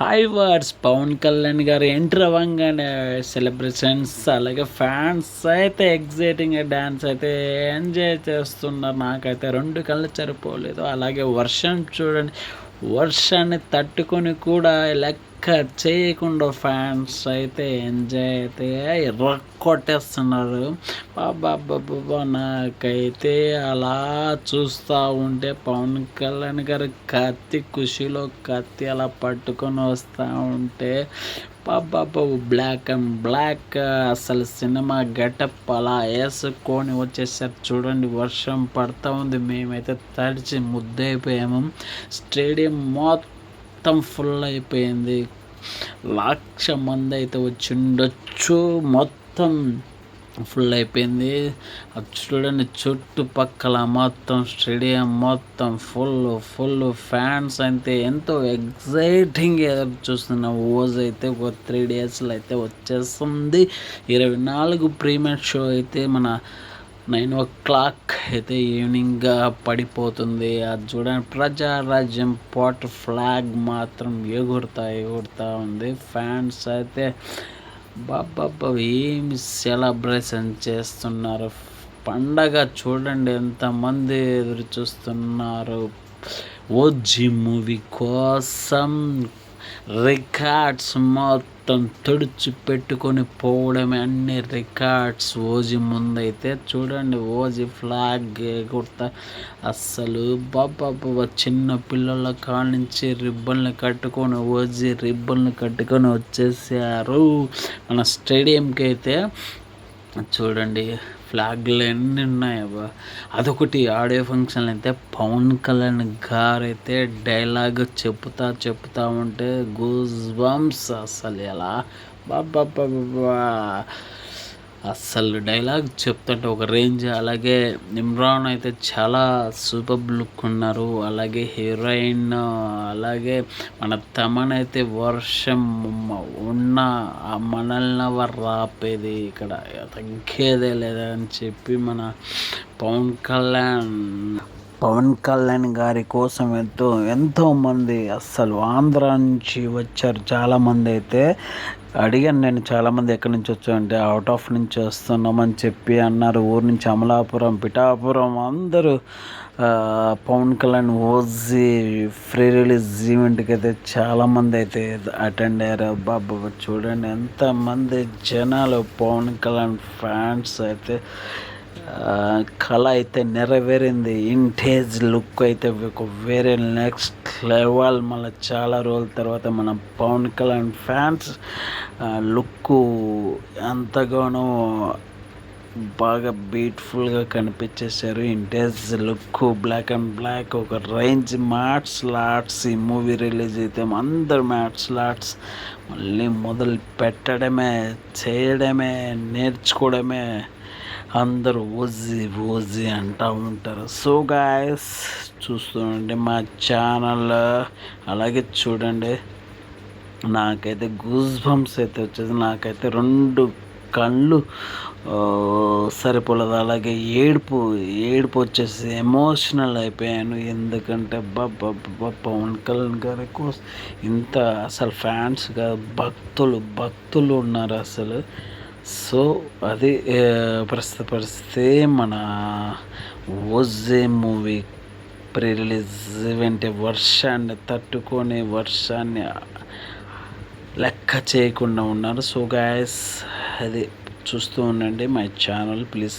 Hi words Pawan Kalyan garu enter అవ్వంగానే celebrations అలాగే fans అయితే ఎగ్జైటింగ్గా డ్యాన్స్ అయితే ఎంజాయ్ చేస్తున్నారు. నాకైతే రెండు కళ్ళు సరిపోలేదు. అలాగే వర్షం చూడండి వర్షాన్ని తట్టుకొని కూడా కట్ చేయకుండా ఫ్యాన్స్ అయితే ఎంజాయ్ అయితే కొట్టేస్తున్నారు బాబా నాకైతే అలా చూస్తూ ఉంటే పవన్ కళ్యాణ్ గారు కత్తి ఖుషిలో కత్తి అలా పట్టుకొని వస్తూ ఉంటే బాబు బ్లాక్ అండ్ బ్లాక్ అసలు సినిమా గెటప్ అలా వేసుకొని వచ్చేసారు. చూడండి వర్షం పడుతూ ఉంది. మేమైతే తడిచి ముద్దైపోయాము. స్టేడియం మొత్తం మొత్తం ఫుల్ అయిపోయింది. లక్ష మంది అయితే వచ్చి ఉండొచ్చు మొత్తం ఫుల్ అయిపోయింది. అది చూడండి చుట్టుపక్కల మొత్తం స్టేడియం మొత్తం ఫుల్ ఫుల్ ఫ్యాన్స్ అయితే ఎంతో ఎగ్జైటింగ్ ఎదురు చూస్తున్న ఓజ్ అయితే ఒక త్రీ డేస్లో అయితే వచ్చేస్తుంది. ఇరవై నాలుగు ప్రీమియర్ షో అయితే మన నైన్ ఓ క్లాక్ అయితే ఈవినింగ్ పడిపోతుంది. అది చూడండి ప్రజారాజ్యం పాట్ ఫ్లాగ్ మాత్రం ఎగురుతా ఎగురుతా ఉంది. ఫ్యాన్స్ అయితే బాబా ఏమి సెలబ్రేషన్ చేస్తున్నారు? పండగ చూడండి ఎంతమంది ఎదురు చూస్తున్నారు? ఓజీ మూవీ కోసం రికార్డ్స్ మొత్తం తుడిచి పెట్టుకొని పోవడమే అన్ని రికార్డ్స్. ఓజీ ముందైతే చూడండి ఓజీ ఫ్లాగ్ కుర్తా అస్సలు బాబా చిన్న పిల్లల కాడ నుంచి రిబ్బన్లు కట్టుకొని ఓజీ రిబ్బన్లు కట్టుకొని వచ్చేసారు. మన స్టేడియంకి అయితే చూడండి ఫ్లాగ్లు ఎన్ని ఉన్నాయబ్బా అదొకటి ఆడియో ఫంక్షన్లు అయితే పవన్ కళ్యాణ్ గారు అయితే డైలాగ్ చెప్తా చెప్తా ఉంటే గూజ్ బంప్స్ అసలు ఎలా? బాబా అస్సలు డైలాగ్ చెప్తుంటే ఒక రేంజ్. అలాగే ఇమ్రాన్ అయితే చాలా సూపర్ లుక్ ఉన్నారు. అలాగే హీరోయిన్ అలాగే మన తమన్ అయితే వర్షం ఉన్న మనల్ని రాపేది ఇక్కడ? తగ్గేదే లేదని చెప్పి మన పవన్ కళ్యాణ్. పవన్ కళ్యాణ్ గారి కోసం ఎంతో ఎంతోమంది అస్సలు ఆంధ్ర నుంచి వచ్చారు. చాలామంది అయితే అడిగాను నేను చాలామంది ఎక్కడి నుంచి వచ్చామంటే అవుట్ ఆఫ్ నుంచి వస్తున్నామని చెప్పి అన్నారు. ఊరు నుంచి అమలాపురం పిఠాపురం అందరూ Pawan Kalyan OG pre release ఈవెంట్కి అయితే చాలామంది అయితే అటెండ్ అయ్యారు. బాబా చూడండి ఎంతమంది జనాలు పవన్ కళ్యాణ్ ఫ్యాన్స్ అయితే కళ అయితే నెరవేరింది. ఇంటేజ్ లుక్ అయితే ఒక వేరే నెక్స్ట్ లెవెల్ మళ్ళీ చాలా రోజుల తర్వాత మన పవన్ కళ్యాణ్ ఫ్యాన్స్ లుక్ ఎంతగానో బాగా బ్యూటిఫుల్గా కనిపించేశారు. Vintage look black and black ఒక రేంజ్ మ్యాట్స్ లాట్స్ ఈ మూవీ రిలీజ్ అయితే అందరు మ్యాట్స్ లాట్స్ మళ్ళీ మొదలు పెట్టడమే చేయడమే నేర్చుకోవడమే అందరూ ఓజీ ఓజీ అంటూ ఉంటారు. సో గాయస్ చూస్తుండండి మా ఛానల్ అలాగే చూడండి నాకైతే గూస్ బంప్స్ అయితే వచ్చేసి నాకైతే రెండు కళ్ళు సరిపోలేదు. అలాగే ఏడుపు ఏడుపు వచ్చేసి ఎమోషనల్ అయిపోయాను. ఎందుకంటే బాబా పవన్ కళ్యాణ్ గారి కోసం ఇంత అసలు ఫ్యాన్స్గా భక్తులు భక్తులు ఉన్నారు అసలు. సో అది ప్రస్తుత పరిస్థితి మన OG movie pre release event వర్షాన్ని తట్టుకొని వర్షాన్ని లెక్క చేయకుండా ఉన్నారు. సో గాయస్ అది చూస్తూ ఉండండి. My channel please